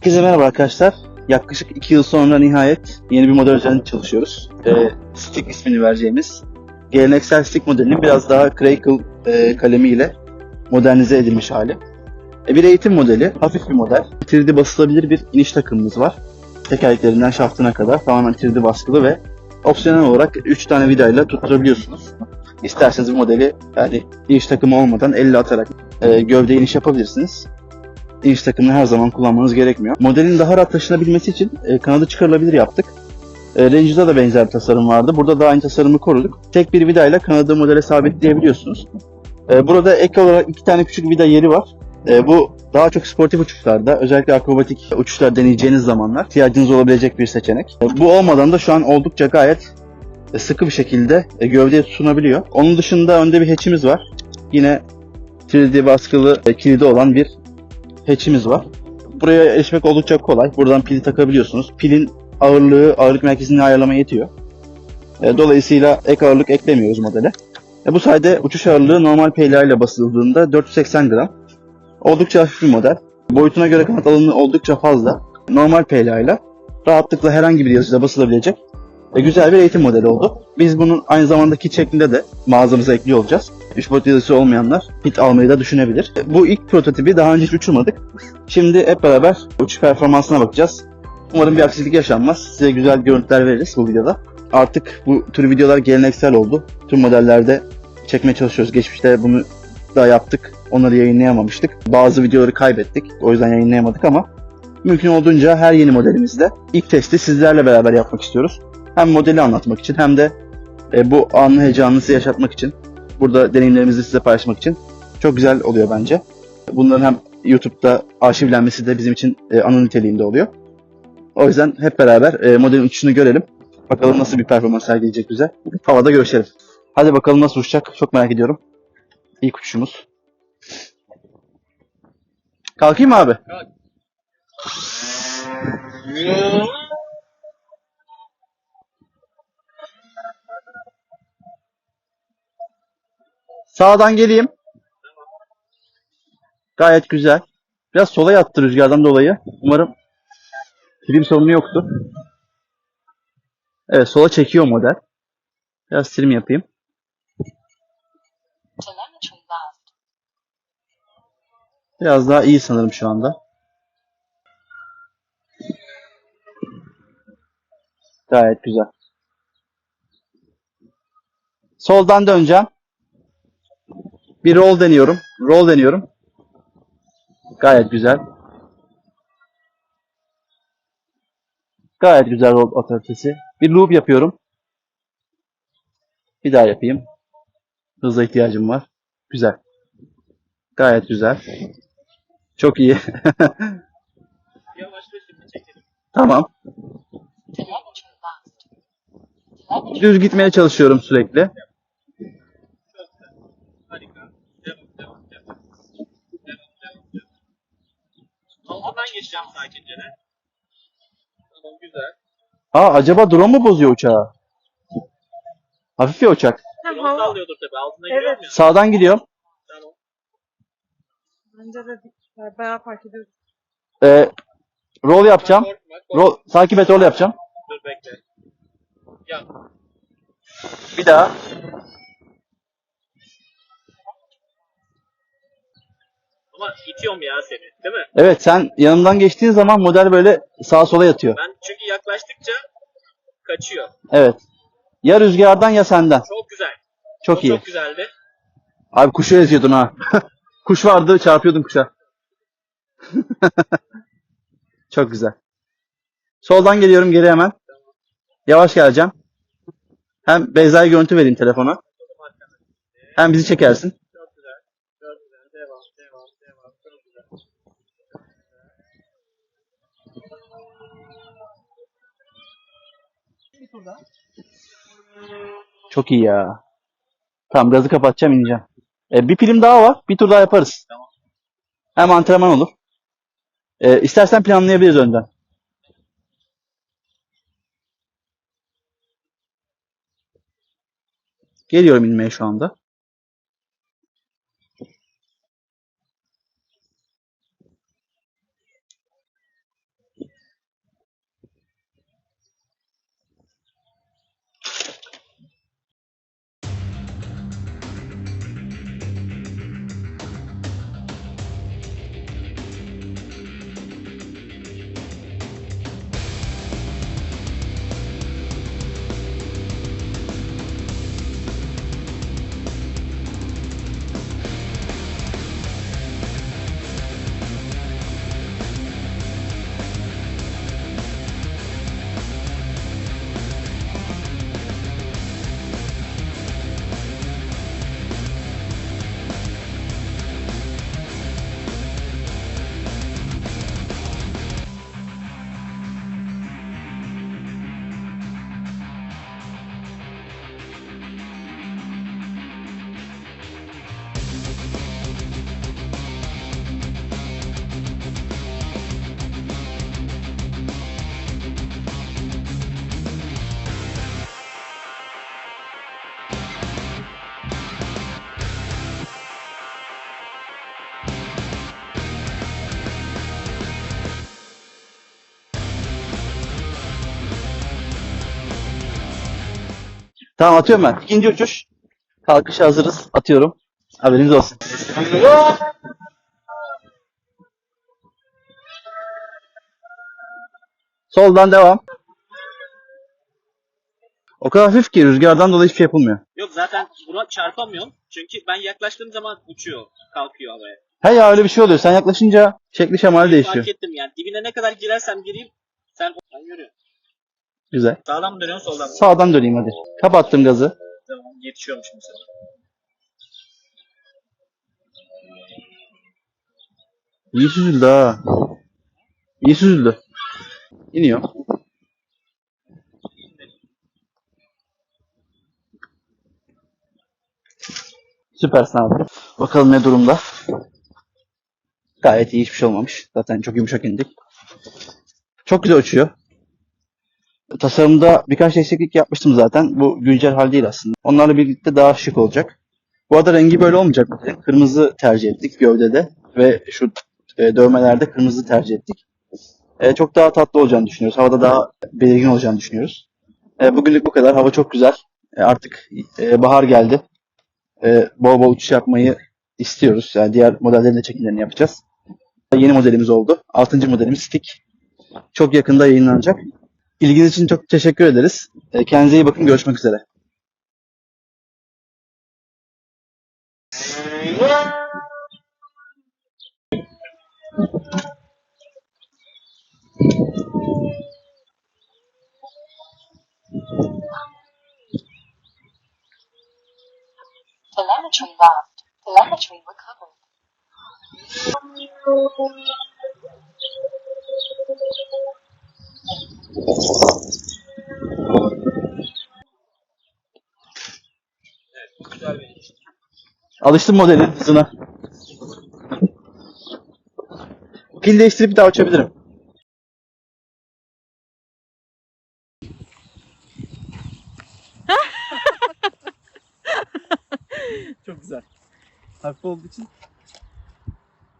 Herkese merhaba arkadaşlar. Yaklaşık 2 yıl sonra nihayet yeni bir model üzerinde çalışıyoruz. Ee, Stick ismini vereceğimiz geleneksel Stick modelinin biraz daha Crackle e, kalemiyle modernize edilmiş hali. E, bir eğitim modeli, hafif bir model. 3D basılabilir bir iniş takımımız var. Tekerleklerinden şaftına kadar tamamen 3D baskılı ve opsiyonel olarak 3 tane vidayla tutturabiliyorsunuz. İsterseniz bu modeli yani iniş takımı olmadan elle atarak e, gövde iniş yapabilirsiniz iniş takımını her zaman kullanmanız gerekmiyor. Modelin daha rahat taşınabilmesi için e, kanadı çıkarılabilir yaptık. E, Ranger'da da benzer bir tasarım vardı. Burada da aynı tasarımı koruduk. Tek bir vidayla kanadı modele sabitleyebiliyorsunuz. E, burada ek olarak iki tane küçük vida yeri var. E, bu daha çok sportif uçuşlarda, özellikle akrobatik uçuşlar deneyeceğiniz zamanlar ihtiyacınız olabilecek bir seçenek. E, bu olmadan da şu an oldukça gayet sıkı bir şekilde e, gövdeye tutunabiliyor. Onun dışında önde bir hatch'imiz var. Yine 3D baskılı e, kilidi olan bir hatch'imiz var. Buraya erişmek oldukça kolay. Buradan pili takabiliyorsunuz. Pilin ağırlığı, ağırlık merkezini ayarlama yetiyor. E, Dolayısıyla ek ağırlık eklemiyoruz modele. E, Bu sayede uçuş ağırlığı normal PLA ile basıldığında 480 gram. Oldukça hafif bir model. Boyutuna göre kanat alanı oldukça fazla. Normal PLA ile rahatlıkla herhangi bir yazıcıda basılabilecek e, güzel bir eğitim modeli oldu. Biz bunun aynı zamanda kit şeklinde de mağazamıza ekliyor olacağız. 3 boyut yazıcısı olmayanlar kit almayı da düşünebilir. E, Bu ilk prototipi daha önce hiç uçurmadık. Şimdi hep beraber uçuş performansına bakacağız. Umarım bir aksilik yaşanmaz. Size güzel görüntüler veririz bu videoda. Artık bu tür videolar geleneksel oldu. Tüm modellerde çekmeye çalışıyoruz. Geçmişte bunu da yaptık. Onları yayınlayamamıştık. Bazı videoları kaybettik. O yüzden yayınlayamadık ama mümkün olduğunca her yeni modelimizde ilk testi sizlerle beraber yapmak istiyoruz. Hem modeli anlatmak için hem de e, bu anın heyecanını size yaşatmak için, burada deneyimlerimizi size paylaşmak için çok güzel oluyor bence. Bunların hem YouTube'da arşivlenmesi de bizim için e, anı niteliğinde oluyor. O yüzden hep beraber e, modelin uçuşunu görelim. Bakalım nasıl bir performans sergileyecek bize. Havada görüşelim. Hadi bakalım nasıl uçacak. Çok merak ediyorum. İlk uçuşumuz. Kalkayım mı abi? Sağdan geleyim. Gayet güzel. Biraz sola yattı rüzgardan dolayı. Umarım film sorunu yoktur. Evet sola çekiyor model. Biraz trim yapayım. Biraz daha iyi sanırım şu anda. Gayet güzel. Soldan döneceğim. Bir roll deniyorum. Roll deniyorum. Gayet güzel. Gayet güzel roll otoritesi. Bir loop yapıyorum. Bir daha yapayım. Hıza ihtiyacım var. Güzel. Gayet güzel. Çok iyi. Tamam. Düz gitmeye çalışıyorum sürekli. Çok güzel. Harika. Devam, devam, devam. Devam, devam, devam. Altından geçeceğim sakince de. Tamam, güzel. Aa acaba drone mu bozuyor uçağı? Hafif ya uçak. Drone sallıyordur tabii. Altına Evet. giriyorum ya. Sağdan gidiyorum. Tamam. Bence de yani bayağı fark ediyoruz. Ee, roll yapacağım. Korkma, korkma. Roll, takip et roll yapacağım. Dur bekle. Yap. Bir daha. Ama itiyorum ya seni. Değil mi? Evet sen yanımdan geçtiğin zaman model böyle sağa sola yatıyor. Ben çünkü yaklaştıkça kaçıyor. Evet. Ya rüzgardan ya senden. Çok güzel. Çok iyi. Çok güzeldi. Abi kuşu eziyordun ha. Kuş vardı çarpıyordun kuşa. Çok güzel. Soldan geliyorum geri hemen. Yavaş geleceğim. Hem Beyza'ya görüntü vereyim telefona. Hem bizi çekersin. Çok güzel. Çok güzel. Devam, devam, devam. Çok güzel. Çok iyi ya. Tamam gazı kapatacağım ineceğim. E, bir film daha var. Bir tur daha yaparız. Tamam. Hem antrenman olur. E, istersen planlayabiliriz önden. Geliyorum inmeye şu anda. Tamam atıyorum ben. İkinci uçuş. Kalkışa hazırız. Atıyorum. Haberiniz olsun. Soldan devam. O kadar hafif ki rüzgardan dolayı hiçbir şey yapılmıyor. Yok zaten buna çarpamıyorum. Çünkü ben yaklaştığım zaman uçuyor. Kalkıyor havaya. He ya öyle bir şey oluyor. Sen yaklaşınca şekli şemali değişiyor. Fark ettim yani. Dibine ne kadar girersem gireyim sen ben görüyorum. Güzel. Sağdan mı dönüyorsun soldan mı? Sağdan döneyim hadi. Kapattım gazı. Tamam yetişiyormuşum sana. İyi süzüldü ha. İyi süzüldü. İniyor. Süpersin abi. Bakalım ne durumda. Gayet iyi hiçbir şey olmamış. Zaten çok yumuşak indik. Çok güzel uçuyor. Tasarımda birkaç değişiklik yapmıştım zaten. Bu güncel hal değil aslında. Onlarla birlikte daha şık olacak. Bu arada rengi böyle olmayacak. Kırmızı tercih ettik gövdede ve şu e, dövmelerde kırmızı tercih ettik. E, çok daha tatlı olacağını düşünüyoruz. Havada daha belirgin olacağını düşünüyoruz. E, bugünlük bu kadar. Hava çok güzel. E, artık e, bahar geldi. Bol bol uçuş yapmayı istiyoruz. Yani diğer modellerin de çekimlerini yapacağız. Yeni modelimiz oldu. 6. modelimiz Stick. Çok yakında yayınlanacak. İlginiz için çok teşekkür ederiz. E, kendinize iyi bakın. Görüşmek üzere. Telemetry lost. Telemetry recovered. Alıştım modelin hızına. Pil değiştirip bir daha uçabilirim. Çok güzel. Hafif olduğu için